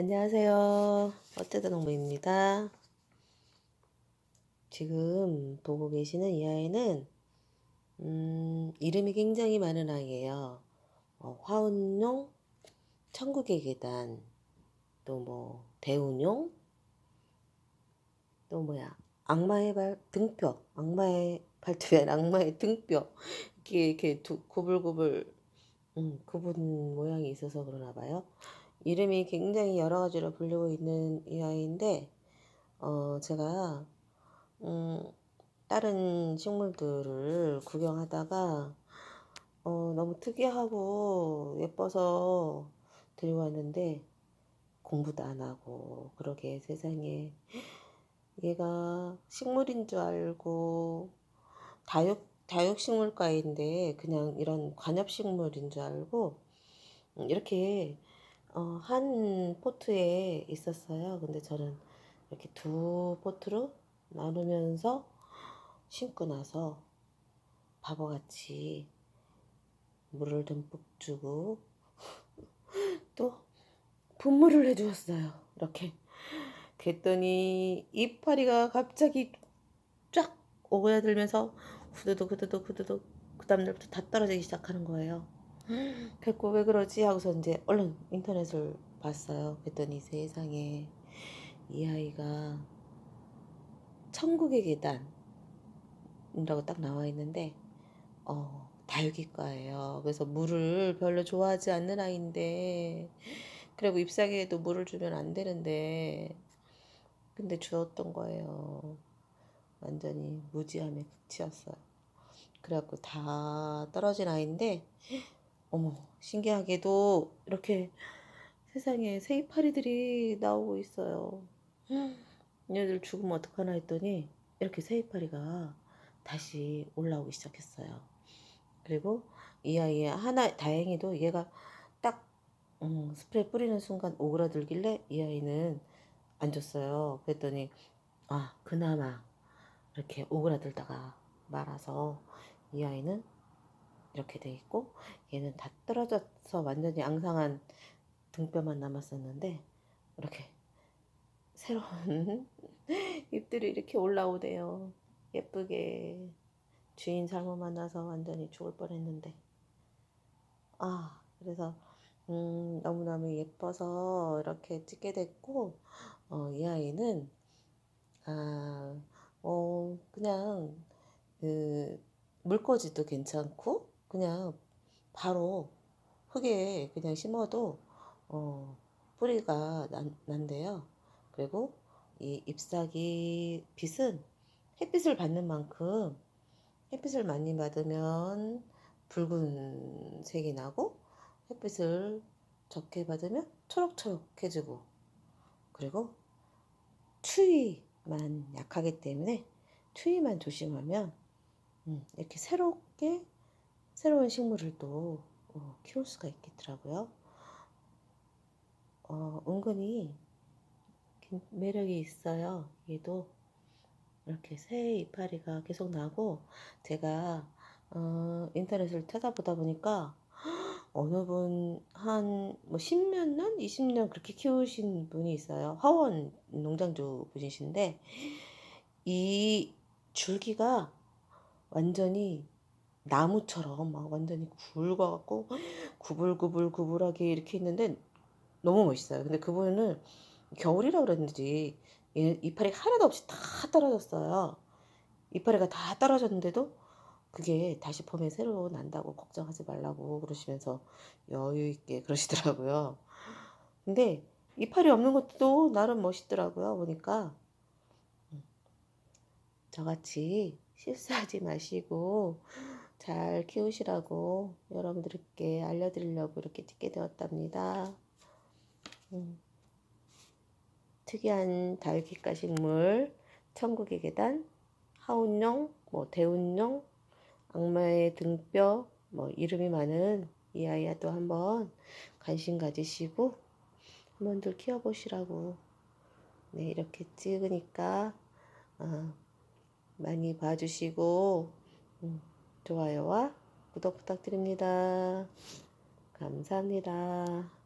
안녕하세요. 어쩌다 농부입니다. 지금 보고 계시는 이 아이는 음, 이름이 굉장히 많은 아이예요. 어, 화운용, 천국의 계단, 또뭐 대운용, 또 뭐야 악마의 발 등뼈, 악마의 발톱이 아니라 악마의 등뼈 이렇게 이렇게 두, 구불구불 음, 구분 모양이 있어서 그러나 봐요. 이름이 굉장히 여러 가지로 불리고 있는 이 아이인데, 어, 제가, 음, 다른 식물들을 구경하다가, 어, 너무 특이하고 예뻐서 들고 왔는데, 공부도 안 하고, 그러게 세상에. 얘가 식물인 줄 알고, 다육, 다육식물과인데, 그냥 이런 관엽식물인 줄 알고, 음, 이렇게 어, 한 포트에 있었어요. 근데 저는 이렇게 두 포트로 나누면서 심고 나서 바보같이 물을 듬뿍 주고 또 분무를 해주었어요. 이렇게. 그랬더니 이파리가 갑자기 쫙 오그라들면서 후두둑 후두둑 후두둑 그 다음날부터 다 떨어지기 시작하는 거예요. 그래고 왜 그러지 하고서 이제 얼른 인터넷을 봤어요. 그랬더니 세상에 이 아이가 천국의 계단이라고 딱 나와 있는데 어 다육이과예요. 그래서 물을 별로 좋아하지 않는 아이인데 그리고 잎사귀에도 물을 주면 안 되는데 근데 주었던 거예요. 완전히 무지함의 극치였어요. 그래갖고 다 떨어진 아이인데 어머, 신기하게도 이렇게 세상에 새이파리들이 나오고 있어요. 얘들 죽으면 어떡하나 했더니 이렇게 새이파리가 다시 올라오기 시작했어요. 그리고 이 아이의 하나 다행히도 얘가 딱 음, 스프레이 뿌리는 순간 오그라들길래 이 아이는 안 줬어요. 그랬더니 아 그나마 이렇게 오그라들다가 말아서 이 아이는 이렇게 돼 있고 얘는 다 떨어져서 완전히 앙상한 등뼈만 남았었는데 이렇게 새로운 잎들이 이렇게 올라오대요. 예쁘게 주인 잘못 만나서 완전히 죽을 뻔했는데 아 그래서 음, 너무너무 예뻐서 이렇게 찍게 됐고 어, 이 아이는 아, 어, 그냥 그 물꽂이도 괜찮고 그냥 바로 흙에 그냥 심어도 어, 뿌리가 난, 난대요. 그리고 이 잎사귀 빛은 햇빛을 받는 만큼 햇빛을 많이 받으면 붉은색이 나고 햇빛을 적게 받으면 초록초록해지고 그리고 추위만 약하기 때문에 추위만 조심하면 음, 이렇게 새롭게 새로운 식물을 또 어, 키울 수가 있겠더라고요. 어, 은근히 매력이 있어요. 얘도 이렇게 새 이파리가 계속 나고 제가 어, 인터넷을 찾아보다 보니까 어느 분 한뭐 10몇 년, 20년 그렇게 키우신 분이 있어요. 하원 농장주 분이신데 이 줄기가 완전히 나무처럼 막 완전히 굵어갖고 구불구불 구불하게 이렇게 있는데 너무 멋있어요. 근데 그분은 겨울이라 그랬는지 이파리 하나도 없이 다 떨어졌어요. 이파리가 다 떨어졌는데도 그게 다시 봄에 새로 난다고 걱정하지 말라고 그러시면서 여유 있게 그러시더라고요. 근데 이파리 없는 것도 나름 멋있더라고요. 보니까 음. 저같이 실수하지 마시고 잘 키우시라고 여러분들께 알려드리려고 이렇게 찍게 되었답니다. 음. 특이한 다육이과 식물, 천국의 계단, 하운용, 뭐 대운용, 악마의 등뼈, 뭐 이름이 많은 이 아이야도 한번 관심 가지시고 한번들 키워보시라고 네 이렇게 찍으니까 어, 많이 봐주시고 음. 좋아요와 구독 부탁드립니다. 감사합니다.